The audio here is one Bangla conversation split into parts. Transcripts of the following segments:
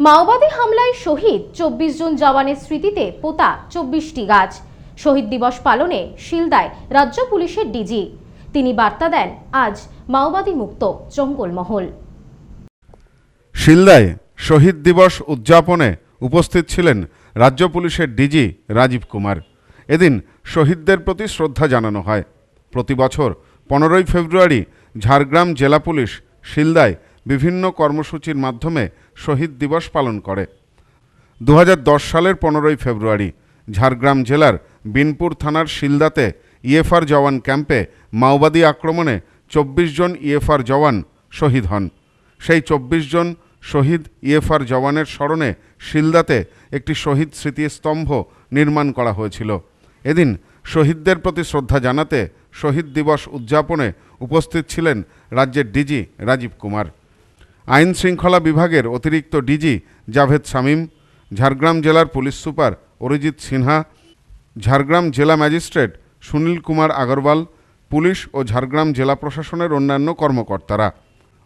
মাওবাদী হামলায় শহীদ চব্বিশ জন জওয়ানের স্মৃতিতে পোতা চব্বিশটি গাছ। শহীদ দিবস পালনে শিলদায় রাজ্য পুলিশের ডিজি। তিনি বার্তা দেন, আজ মাওবাদী মুক্ত জঙ্গলমহল। শিলদায় শহীদ দিবস উদযাপনে উপস্থিত ছিলেন রাজ্য পুলিশের ডিজি রাজীব কুমার। এদিন শহীদদের প্রতি শ্রদ্ধা জানানো হয়। প্রতি বছর পনেরোই ফেব্রুয়ারি ঝাড়গ্রাম জেলা পুলিশ শিলদায় বিভিন্ন কর্মসূচির মাধ্যমে শহীদ দিবস পালন করে। দু হাজার দশ সালের পনেরোই ফেব্রুয়ারি ঝাড়গ্রাম জেলার বিনপুর থানার শিলদাতে ইএফআর জওয়ান ক্যাম্পে মাওবাদী আক্রমণে চব্বিশ জন ইএফআর জওয়ান শহীদ হন। সেই চব্বিশ জন শহীদ ইএফআর জওয়ানের স্মরণে শিলদাতে একটি শহীদ স্মৃতিস্তম্ভ নির্মাণ করা হয়েছিল। এদিন শহীদদের প্রতি শ্রদ্ধা জানাতে শহীদ দিবস উদযাপনে উপস্থিত ছিলেন রাজ্যের ডিজি রাজীব কুমার। আইন শৃঙ্খলা বিভাগের অতিরিক্ত ডিজি জাভেদ শামীম, ঝাড়গ্রাম জেলার পুলিশ সুপার অরিজিৎ সিনহা, ঝাড়গ্রাম জেলা ম্যাজিস্ট্রেট সুনীল কুমার আগরওয়াল, পুলিশ ও ঝাড়গ্রাম জেলা প্রশাসনের অন্যান্য কর্মকর্তারা।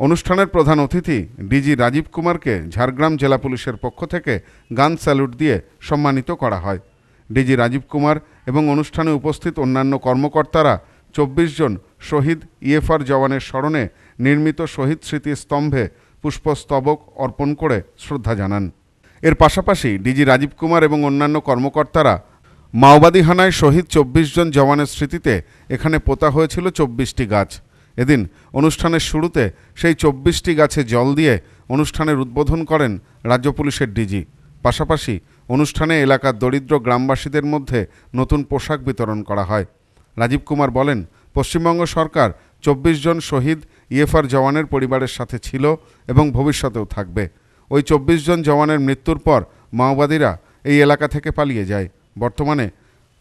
অনুষ্ঠানের প্রধান অতিথি ডিজি রাজীব কুমারকে ঝাড়গ্রাম জেলা পুলিশের পক্ষ থেকে গান স্যালুট দিয়ে সম্মানিত করা হয়। ডিজি রাজীব কুমার এবং অনুষ্ঠানে উপস্থিত অন্যান্য কর্মকর্তারা চব্বিশ জন শহীদ ইএফআর জওয়ানের স্মরণে নির্মিত শহীদ স্মৃতিস্তম্ভে পুষ্পস্তবক অর্পণ করে শ্রদ্ধা জানান। এর পাশাপাশি ডিজি রাজীব কুমার এবং অন্যান্য কর্মকর্তারা মাওবাদী হানায় শহীদ চব্বিশ জন জওয়ানের স্মৃতিতে এখানে পোতা হয়েছিল চব্বিশটি গাছ। এদিন অনুষ্ঠানের শুরুতে সেই চব্বিশটি গাছে জল দিয়ে অনুষ্ঠানের উদ্বোধন করেন রাজ্য পুলিশের ডিজি। পাশাপাশি অনুষ্ঠানে এলাকার দরিদ্র গ্রামবাসীদের মধ্যে নতুন পোশাক বিতরণ করা হয়। রাজীব কুমার বলেন, পশ্চিমবঙ্গ সরকার চব্বিশ জন শহীদ ইএফআর জওয়ানের পরিবারের সাথে ছিল এবং ভবিষ্যতেও থাকবে। ওই চব্বিশ জন জওয়ানের মৃত্যুর পর মাওবাদীরা এই এলাকা থেকে পালিয়ে যায়। বর্তমানে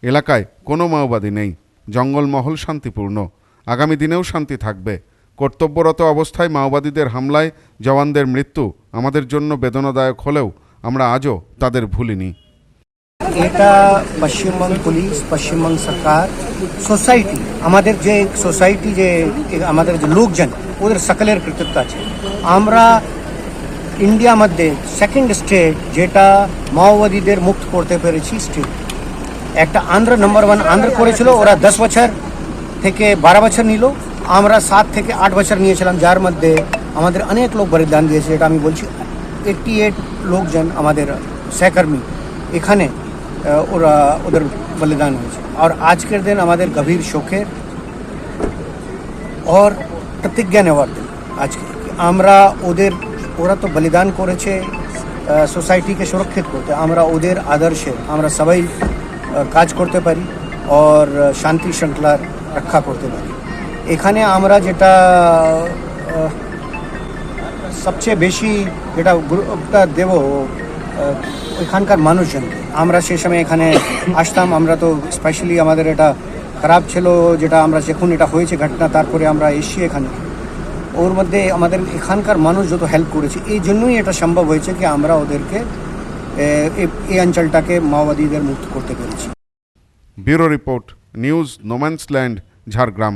এলাকায় কোনো মাওবাদী নেই। জঙ্গলমহল শান্তিপূর্ণ। আগামী দিনেও শান্তি থাকবে। কর্তব্যরত অবস্থায় মাওবাদীদের হামলায় জওয়ানদের মৃত্যু আমাদের জন্য বেদনাদায়ক হলেও আমরা আজও তাদের ভুলিনি। এটা পশ্চিমবঙ্গ পুলিশ, পশ্চিমবঙ্গ সরকার, সোসাইটি, আমাদের যে সোসাইটি যে, আমাদের যে লোকজন, ওদের সকলের কৃতিত্ব আছে। আমরা ইন্ডিয়া মধ্যে সেকেন্ড স্টেট যেটা মাওবাদীদের মুক্ত করতে পেরেছি স্টেট একটা আন্ধ্র নাম্বার ওয়ান আন্ধ্র করেছিল, ওরা দশ বছর থেকে বারো বছর নিল। আমরা সাত থেকে আট বছর নিয়েছিলাম, যার মধ্যে আমাদের অনেক লোক বলিদান দিয়েছে এটা আমি বলছি এইটটি এইট লোকজন আমাদের সহকর্মী। এখানে ওরা ওদের বলিদান হয়েছে। আর আজকের দিন আমাদের গভীর শোকের और প্রতিজ্ঞা নেওয়ার দিন আজকে। আমরা ওদের, ওরা তো বলিদান করেছে সোসাইটিকে সুরক্ষিত করতে। আমরা ওদের আদর্শে, আমরা সবাই কাজ করতে পারি আর শান্তি শৃঙ্খলার রক্ষা করতে পারি। এখানে আমরা যেটা সবচেয়ে বেশি যেটা গুরুত্ব দেব ওইখানকার মানুষজন। আমরা সে সময় এখানে আসতাম, আমরা তো স্পেশালি আমাদের এটা খারাপ ছিল যেটা আমরা যখন এটা হয়েছে ঘটনা, তারপরে আমরা এসছি এখানে। ওর মধ্যে আমাদের এখানকার মানুষ যত হেল্প করেছে, এই জন্যই এটা সম্ভব হয়েছে কি আমরা ওদেরকে এই অঞ্চলটাকে মাওবাদীদের মুক্ত করতে পেরেছি। Bureau report, news, no man's land, Jhargram.